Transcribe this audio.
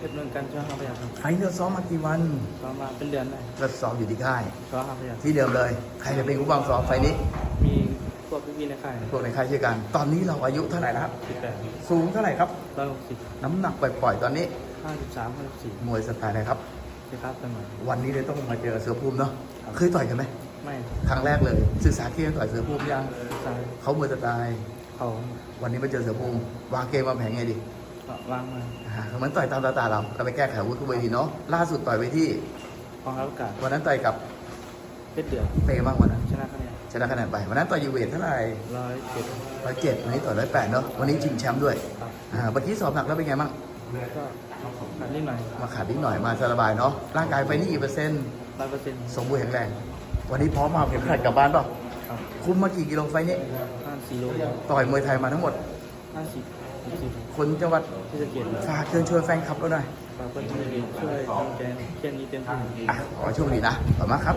เป็นเมืองกันช่วยครับพยาครับไฟล์เราซ้อมมากี่วันก็มาเป็นเดือนเลยก็ซ้อมอยู่ที่ค่ายช่วยครับพยาที่เดิมเลย ใครจะเป็นผู้บังซ้อมไฟล์นี้ มีพวกพี่ๆในค่ายพวกในค่ายช่วยกัน ตอนนี้เราอายุเท่าไหร่แล้วครับสิบแปดสูงเท่าไหร่ครับร้อยหกสิบน้ำหนักปล่อยๆตอนนี้ห้าสิบสามห้าสิบสี่มวยสไตล์อะไรครับสิครับเป็นเหมือนวันนี้เลยต้องมาเจอเสือภูมิเนาะเคยต่อยกันไหมไม่ครั้งแรกเลยศึกษาเกมต่อยเสือภูมิยังซ้ายเขามวยสไตล์เขาวันนี้มาเจอเสือภูมิวางเกมวางแผนไงดีก็ วางมาอ่าเหมือนต่อยตามตาตาเราก็ไปแก้ไขอาวุธทุกเวทีเนาะล่าสุดต่อยไปที่กองรับอากาศวันนั้นต่อยกับเพชรเดือดเปย์บ้างวันนั้นชนะคะแนนชนะคะแนนไปวันนั้นต่อยยูเวทเท่าไหร่ร้อยเจ็ดร้อยเจ็ดวันนี้ต่อยร้อยแปดเนาะวันนี้ชิงแชมป์ด้วยครับอ่าเมื่อกี้สอบหนักแล้วเป็นไงบ้างก็ขาดนิดหน่อยมาขาดนิดหน่อยมาสบายเนาะร่างกายไปนี่กี่เปอร์เซ็นต์ร้อยเปอร์เซ็นต์สมบูรณ์แข็งแรง วันนี้พร้อมมาเข็มขัดกลับบ้านเปล่าครับคุมมากี่กิโลไฟล์นี้ห้าสี่โลต่อยมวยไทยมาทั้งหมดห้าสิบหกสิบ คนจังหวัดที่จะเกียรติฝากเชิญชวนแฟนคลับเราหน่อยฝากคนที่ช่วยทำแกนเที่ยงนี้เต็มที่อะขอโชคดีนะขอบคุณมากครับ